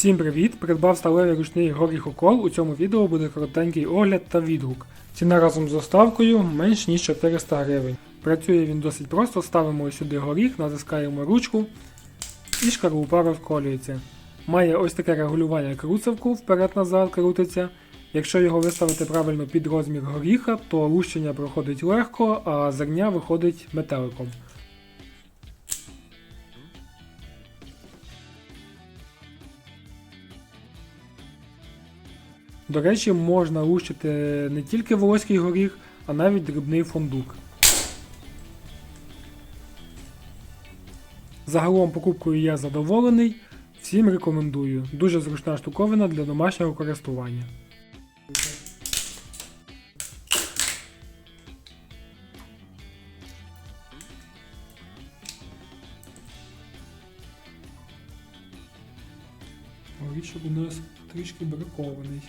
Всім привіт! Придбав сталевий ручний горіхокол. У цьому відео буде коротенький огляд та відгук. Ціна разом з доставкою менш ніж 400 гривень. Працює він досить просто, ставимо сюди горіх, натискаємо ручку і шкарлупа розколюється. Має ось таке регулювання круцевку вперед-назад крутиться. Якщо його виставити правильно під розмір горіха, то лущення проходить легко, а зерня виходить метеликом. До речі, можна лущити не тільки волоський горіх, а навіть дрібний фундук. Загалом покупкою я задоволений, всім рекомендую. Дуже зручна штуковина для домашнього користування. Горішок у нас трішки бракований.